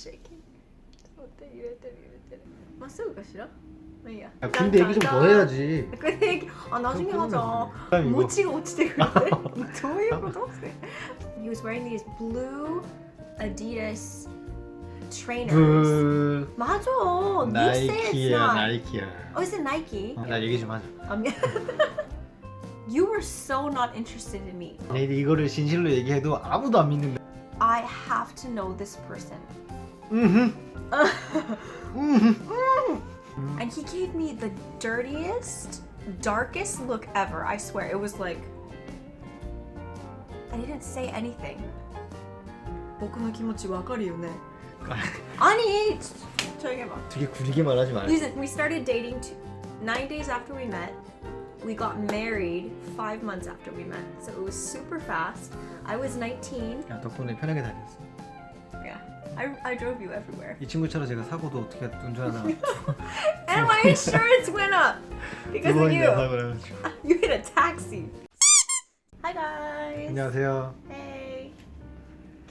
shaking. 어때? 이랬대 이랬대. 마스크가 싫어? 아니야. 근데 군대 얘기 좀 더 해야지. 근데 얘기 아 나중에 하자. 모치가 어찌돼 그랬대? 저희 것도 He was wearing these blue Adidas trainers. 맞아. 나이키야 나이키야. Oh, is it Nike? 나 얘기 좀 하자. You were so not interested in me. 내일 이거를 진실로 얘기해도 아무도 안 믿는다. I have to know this person. 음흠. 음흠. And he gave me the dirtiest, darkest look ever. I swear. It was like. I didn't say anything. 僕の気持ちわかるよね. 아니! 저기 봐. 되게 구리게 말하지 마. Listen, we started dating two, nine days after we met. We got married five months after we met. So it was super fast. I was 19. 야, 덕분에 편하게 다녔어. Yeah. I, I drove you everywhere. 이 친구처럼 제가 사고도 어떻게 운전하나 And my insurance went up because of you. 사고 나가지고. You hit a taxi. Hi guys. 안녕하세요. Hey.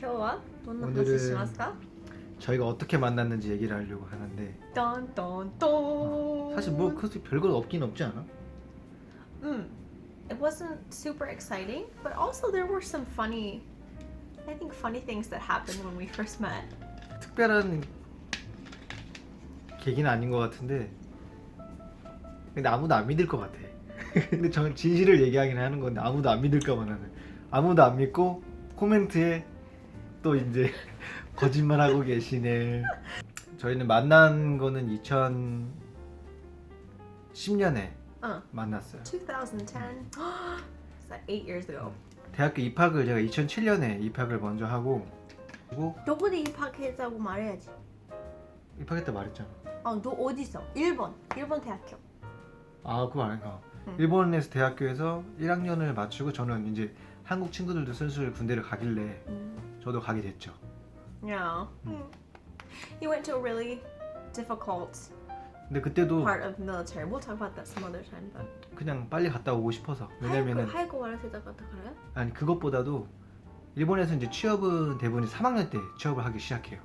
今日はどんな話 오늘은 しますか? 저희가 어떻게 만났는지 얘기를 하려고 하는데 딴딴딴. 사실 뭐 그렇게 별거 없긴 없지 않아? Mm. It wasn't super exciting, but also there were some funny, I think funny things that happened when we first met. 특별한 계기는 아닌 것 같은데 근데 아무도 안 믿을 것 같아 근데 저는 진실을 얘기하긴 하는 건데 아무도 안 믿을까 봐 나는 아무도 안 믿고 코멘트에 또 이제 거짓말하고 계시네 저희는 만난 거는 2010년에 Uh, 만났어요 2010. Is that eight years ago? 대학교 입학을 제가 2007년에 입학을 먼저 하고 그리고 너구리 입학했다고 말해야지. 입학했다 말했잖아. 어, 너 어디 있어? 일본. 일본 대학교. 아 그거 아닌가. 어. 응. 일본에서 대학교에서 1학년을 마치고 저는 이제 한국 친구들도 슬슬 군대를 가길래 음. 저도 가게 됐죠. Yeah. 음. You went to a really difficult 근데 그때도 part of military. We'll talk about that some other time. But 그냥 빨리 갔다 오고 싶어서 왜냐면은 하이고 말했다가 그래? 아니 그것보다도 일본에서 이제 취업은 대부분 3학년 때 취업을 하기 시작해요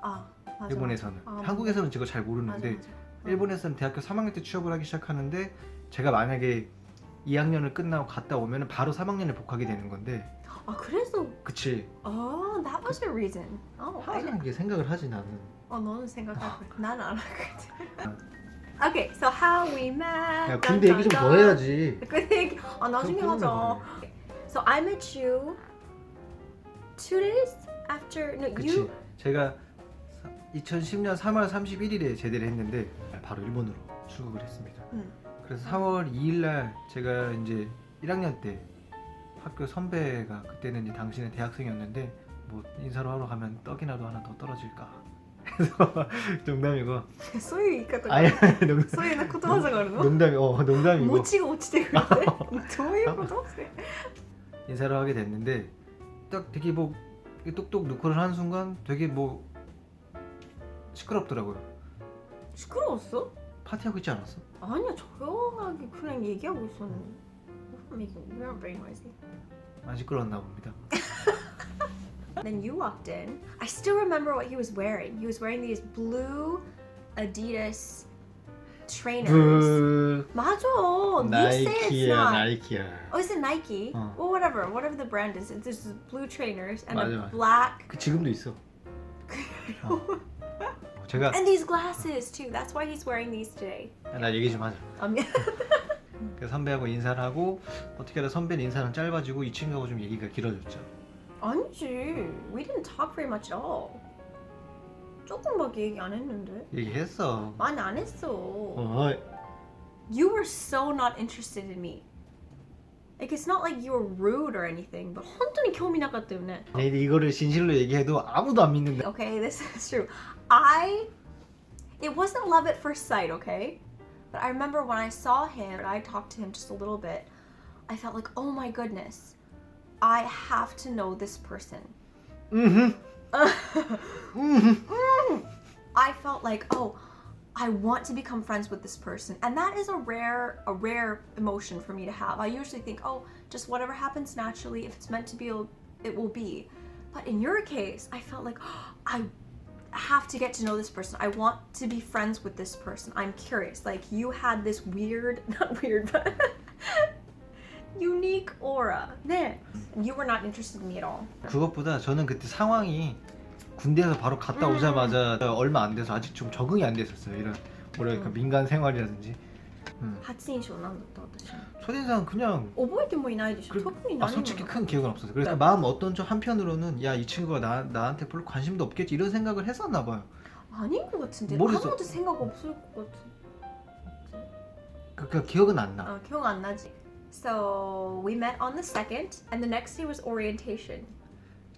아, 맞아. 일본에서는 맞아. 아, 한국에서는 제가 잘 맞아, 모르는데 맞아. 일본에서는 대학교 3학년 때 취업을 하기 시작하는데 제가 만약에 2학년을 끝나고 갔다 오면 바로 3학년에 복학이 되는 건데 아, 그래서 그치 Oh, that was a reason. Oh, I 항상 이게 생각을 하지 나는 어, 너는 생각하고 난안 하거든. 아. Okay, so how we met. 야 군대 얘기 좀 더 해야지 군대 얘기. 아, 나중에 그럼 하자. So I met you two days after. No, 그치 you. 제가 2010년 3월 31일에 제대를 했는데 바로 일본으로 출국을 했습니다 응. 그래서 4월 2일 날 제가 이제 1학년 때 학교 선배가 그때는 이제 당신은 대학생이었는데 뭐 인사로 하러 가면 떡이라도 하나 더 떨어질까 그래서 농담이고 そういう言い方 아니 が。 아니 농, そういうなことわざがあるの 농담이 어 농담이고 餅が落ちてくるってどういうこと 인사를 하게 됐는데 딱 되게 뭐 이렇게 똑똑 누코를 하는 순간 되게 뭐 시끄럽더라고요 시끄러웠어? 파티하고 있지 않았어? 아니야 조용하게 그냥 얘기하고 있었는데 We weren't very noisy. 안 시끄러웠나 봅니다 Then you walked in. I still remember what he was wearing. He was wearing these blue Adidas trainers. 그 맞아. You say it's 나이키야 not. 나이키야 Oh, is it Nike? 어. Well, whatever. Whatever the brand is. It's just blue trainers and 맞아, a 맞아. black. 그 지금도 있어 어. 제가 And these glasses too. That's why he's wearing these today. 나 얘기 좀 하자 Um, 그 선배하고 인사를 하고 어떻게 하다 선배는 인사는 짧아지고 이 친구하고 좀 얘기가 길어졌죠 아니지. We didn't talk very much at all. 조금밖에 얘기 안 했는데. 얘기했어. 많이 안 했어. 어이. You were so not interested in me. Like it's not like you were rude or anything, but 완전히 경험이 났기 때문에. 네 이거를 진실로 얘기해도 아무도 안 믿는데. Okay, this is true. I it wasn't love at first sight, okay? But I remember when I saw him and I talked to him just a little bit, I felt like, oh my goodness, I have to know this person." 음흠 mm-hmm. Mm-hmm. Mm. I felt like, "Oh, I want to become friends with this person." And that is a rare a rare emotion for me to have. I usually think, "Oh, just whatever happens naturally, if it's meant to be, it will be." But in your case, I felt like, "I have to get to know this person. I want to be friends with this person. I'm curious. Like you had this weird, not weird, but unique aura. 네. You were not interested in me at all. 그것보다 저는 그때 상황이 군대에서 바로 갔다 음. 오자마자 얼마 안 돼서 아직 좀 적응이 안 됐었어요. 이런 뭐랄까 음. 민간 생활이라든지. 음. 初印象なんだった私 첫인상 그냥 覚えてもいないでしょ 그, 特に 아, 何も 솔직히 큰 기억은 없었어요. 그래서 마음 어떤 좀 한편으로는 야 이 친구가 나, 나한테 별로 관심도 없겠지 이런 생각을 했었나 봐요. 아닌 것 같은데 모르겠어. 아무도 생각 없을 것 같은 그, 그 기억은 안 나. 어, 기억 안 나지 So we met on the second and the next day was orientation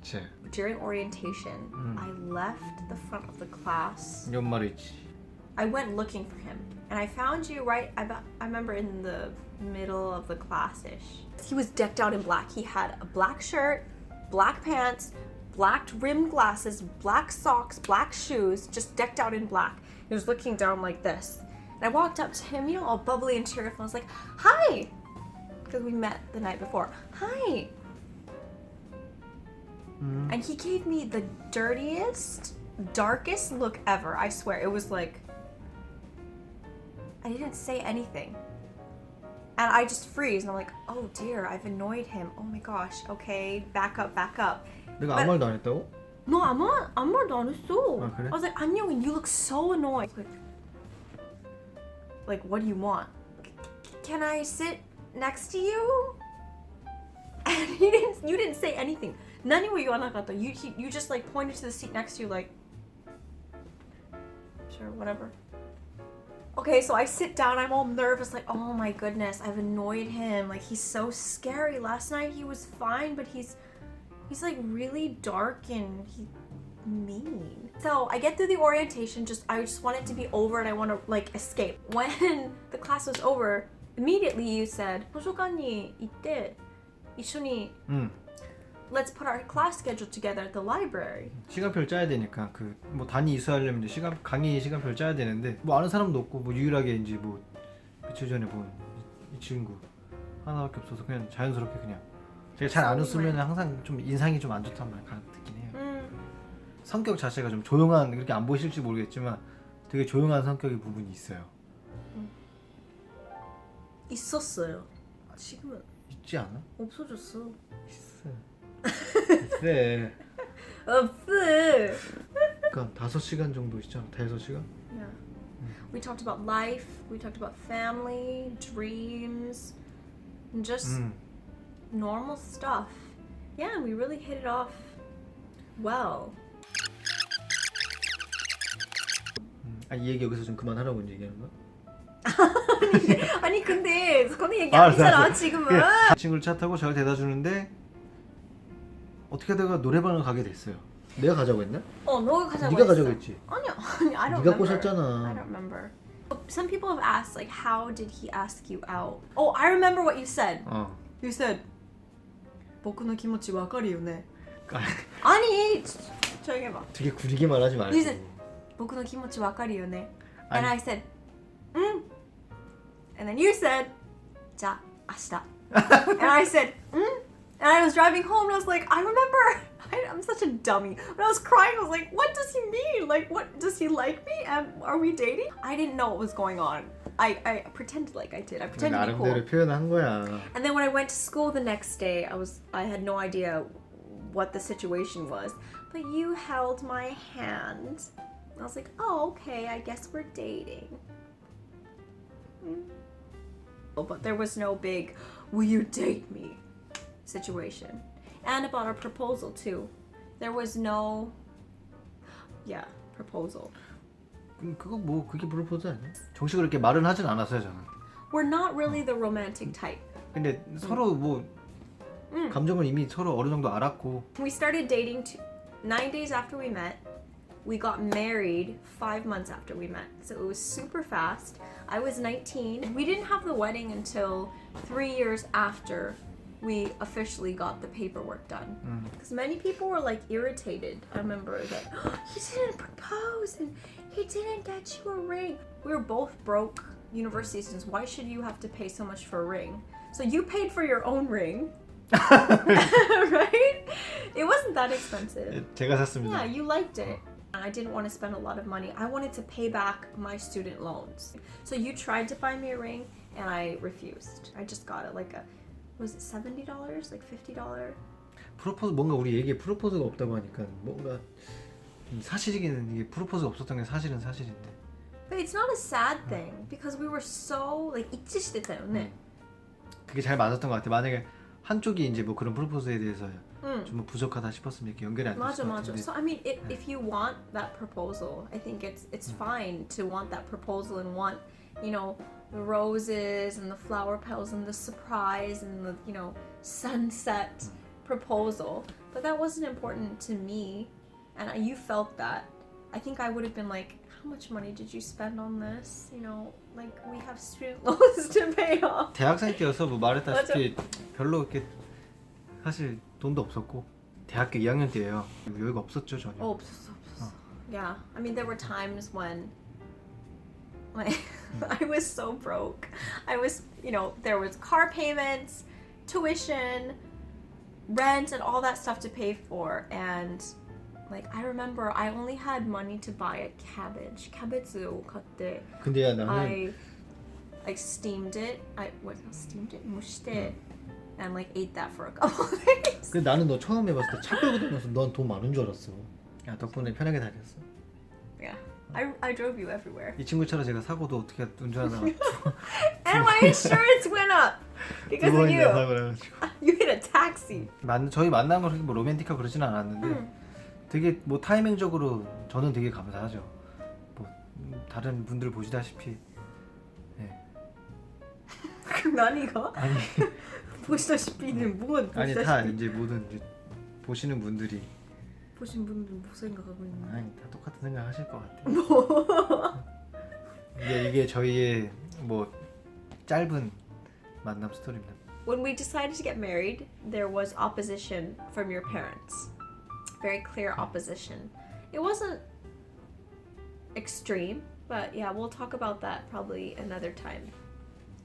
그치. During orientation 음. I left the front of the class 연말에 있지. I went looking for him and I found you right I, ba- I remember in the middle of the class-ish he was decked out in black he had a black shirt black pants black rimmed glasses black socks black shoes just decked out in black he was looking down like this and I walked up to him you know all bubbly and cheerful I was like hi because we met the night before hi 음. and he gave me the dirtiest, darkest look ever. I swear. It was like. I didn't say anything. And I just freeze and I'm like, oh dear, I've annoyed him. Oh my gosh, okay, back up, back up. 내가 아무 말도 안 했다고? No, 아무, 아무 말도 안 했어. 아, 그래? I was like, 안녕, you look so annoyed. Like, like, what do you want? Can I sit next to you? And he didn't, you didn't say anything. 何も言わなかった. You, he, you just like pointed to the seat next to you like, sure, whatever. Okay, so I sit down, I'm all nervous, like, oh my goodness, I've annoyed him. Like, he's so scary. Last night he was fine, but he's he's like really dark and he mean. So I get through the orientation, just I just want it to be over and I want to like escape. When the class was over, immediately you said 도서관이 이때 이순이 let's put our class schedule together at the library. 시간표를 짜야 되니까 그 뭐 단위 이수하려면 시간 강의 시간표를 짜야 되는데 뭐 아는 사람도 없고 뭐 유일하게 이제 뭐 며칠 전에 본 이 친구 하나밖에 없어서 그냥 자연스럽게 그냥 제가 잘 안 웃으면 항상 좀 인상이 좀 안 좋단 말 가끔 듣긴 해요. 음, 성격 자체가 좀 조용한 그렇게 안 보실지 모르겠지만 되게 조용한 성격의 부분이 있어요. 있었어요. 지금은 있지 않아? 없어졌어. 있어. 있어. 없어. 그러니까 다섯 시간 정도 있잖아. 다섯 시간? Yeah. We talked about life, we talked about family, dreams, and just 음. normal stuff. Yeah, we really hit it off well. 음. 아이 얘기 여기서 좀 그만하라고 이제 얘기하는 거야? 아니 근데 그거는 얘기 아, 안 했잖아 알았어. 지금은. 그 친구를 차 타고 저를 대다 주는데 어떻게 하다가 노래방을 가게 됐어요. 내가 가자고 했나? 어, 너가 가자고 네가 했어. 가자고 했지. 아니야, 아니, I don't 네가 remember. 꼬셨잖아. I don't remember. Some people have asked like, how did he ask you out? Oh, I remember what you said. 어. You said, 僕の気持ちわかるよね. 아, 아니, 조용히 해봐. 되게 구리게 말하지 말고. 이제- 僕の気持ちわかるよね. And I 아니, said, 응. And then you said, ja, ashita. and I said, mm? And I was driving home and I was like, I remember. I, am such a dummy. When I was crying, I was like, what does he mean? Like, what does he like me? And are we dating? I didn't know what was going on. I, I pretended like I did. I pretended to be cool. And then when I went to school the next day, I was I had no idea what the situation was. But you held my hand. I was like, oh, okay, I guess we're dating. Mm Oh, But there was no big, will you date me situation. And about our proposal, too. There was no, yeah, proposal. 그- 그거 뭐 그게 프로포즈 아니야? 정식으로 이렇게 말은 하진 않았어요 저는. We're not really the romantic type. 근데 서로 뭐 음. 감정을 이미 서로 어느 정도 알았고 We started dating two, nine days after we met. We got married five months after we met. So it was super fast. I was 19. We didn't have the wedding until three years after we officially got the paperwork done. Because many people were like irritated. I remember that he didn't propose and he didn't get you a ring. We were both broke university students. Why should you have to pay so much for a ring? So you paid for your own ring. right? It wasn't that expensive. 제가 샀습니다. Yeah, you liked it. I didn't want to spend a lot of money. I wanted to pay back my student loans. So you tried to buy me a ring and I refused. I just got it like a was it $70? Like $50? 프로포즈 뭔가 우리 얘기에 프로포즈가 없다고 하니까 뭔가 사실이기는 이게 프로포즈가 없었던 게 사실은 사실인데 But it's not a sad thing because we were so like 이치시대잖아요. 그게 잘 맞았던 것 같아. 만약에 한쪽이 이제 뭐 그런 프로포즈에 대해서 음. 좀 뭐 부족하다 싶었으면 이렇게 연결이 안 맞아 됐을 것 맞아. 같은데 So I mean, if, if you want that proposal, I think it's it's fine to want that proposal and want, you know, the roses and the flower petals and the surprise and the you know sunset proposal. But that wasn't important to me, and I- you felt that. I think I would have been like, how much money did you spend on this? You know, like we have student loans to pay off. 대학생 때여서 뭐 말했다시피 별로 이렇게 사실 돈도 없었고 대학교 2학년 때예요. 여유가 없었죠 전혀. Oh, 없었어, 없었어. Yeah, I mean there were times when like I was so broke. I was, you know, there was car payments, tuition, rent, and all that stuff to pay for, and like I remember I only had money to buy a cabbage. cabbage 그때 근데 야 나는 I like steamed it. I what steamed it, mushed it, and like ate that for a couple of days. 그 나는 너 처음에 봤을 때 차 끌고 다녀서 넌 돈 많은 줄 알았어. 야 덕분에 편하게 다녔어. Yeah, I I drove you everywhere. 이 친구처럼 제가 사고도 어떻게 운전하다가 And my insurance went up because 두 of you. 사고 나가지고. You hit a taxi. 만 저희 만난 거 그렇게 뭐 로맨틱하고 그러지는 않았는데 음. 되게 뭐 타이밍적으로 저는 되게 감사하죠. 뭐 음, 다른 분들 보시다시피. 난 이거? 아니. 보시다시피는 뭔 아니 다 보시다시피? 이제 모든 이제 보시는 분들이. 보신 분들 뭐 생각하고 있는. 아니 다 똑같은 생각 하실 것 같아요. 뭐? 이게 이게 저희의 뭐 짧은 만남 스토리입니다. When we decided to get married, there was opposition from your parents. Very clear opposition. It wasn't extreme, but yeah, we'll talk about that probably another time.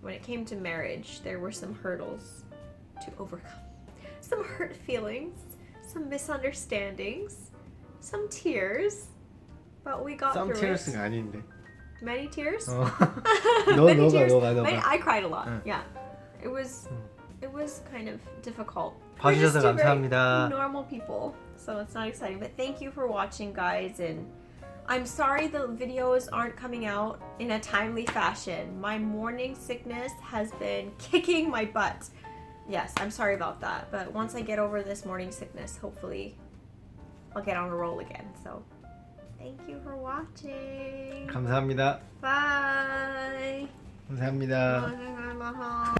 When it came to marriage, there were some hurdles to overcome. Some hurt feelings, some misunderstandings, some tears, but we got 썸 through 티어스가 it. 아닌데. Many tears? 어. 너 Many 너가 tears. 너가 Many, 너가 I cried a lot. 응. Yeah, it was 응. it was kind of difficult. We're 봐주셔서 just two very 감사합니다. Normal people, so it's not exciting. But thank you for watching, guys. And I'm sorry the videos aren't coming out in a timely fashion. My morning sickness has been kicking my butt. Yes, I'm sorry about that. But once I get over this morning sickness, hopefully I'll get on a roll again. So thank you for watching. 감사합니다. Bye. 감사합니다.